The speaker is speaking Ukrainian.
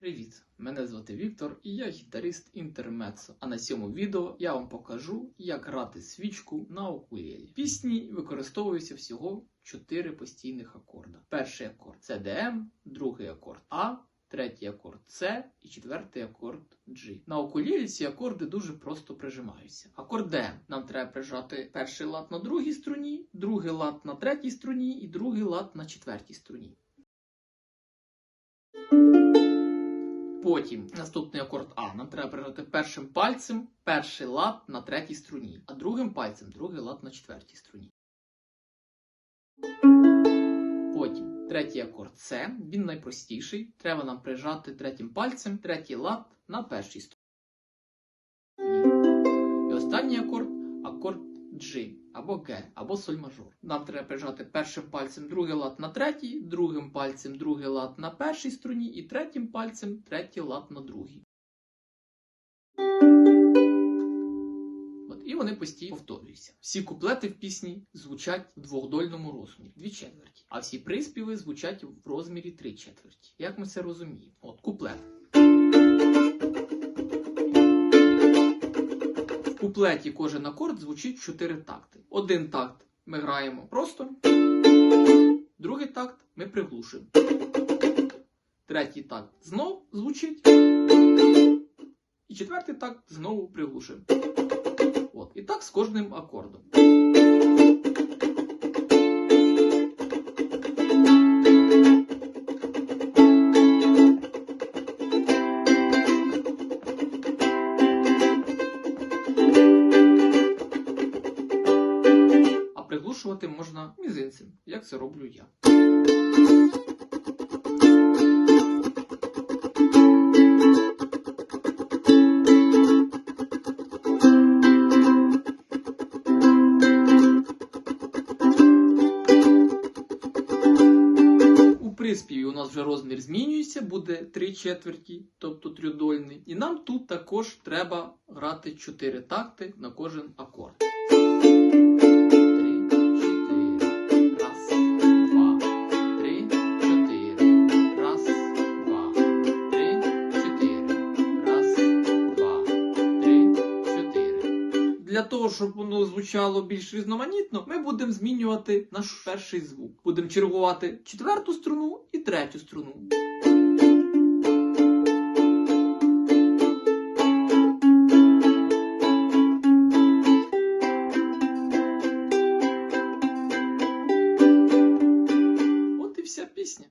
Привіт! Мене звати Віктор і я гітарист інтермецо. А на цьому відео я вам покажу, як грати свічку на укулелі. В пісні використовується всього 4 постійних акорда. Перший акорд це DM, другий акорд А, третій акорд С і четвертий акорд G. На укулелі ці акорди дуже просто прижимаються. Акорд DM нам треба прижати перший лад на другій струні, другий лад на третій струні і другий лад на четвертій струні. Потім наступний акорд А. Нам треба прижати першим пальцем перший лад на третій струні, а другим пальцем другий лад на четвертій струні. Потім третій акорд С. Він найпростіший. Треба нам прижати третім пальцем третій лад на першій струні. І останній акорд акорд G або G, або соль мажор. Нам треба прижати першим пальцем другий лад на третій, другим пальцем другий лад на першій струні і третім пальцем третій лад на другій. І вони постійно повторюються. Всі куплети в пісні звучать в двохдольному розмірі, дві четверті, а всі приспіви звучать в розмірі три четверті. Як ми це розуміємо? От куплет. Куплеті кожен акорд звучить в 4 такти. Один такт ми граємо просто, другий такт ми приглушуємо. Третій такт знову звучить. І четвертий такт знову приглушуємо. От. І так з кожним акордом. Приглушувати можна мізинцем, як це роблю я. Приспіві у нас вже розмір змінюється, буде 3 четверті, тобто трьодольний. І нам тут також треба грати 4 такти на кожен акорд. для того, щоб воно звучало більш різноманітно, ми будемо змінювати наш перший звук. Будемо чергувати четверту струну і третю струну. От і вся пісня.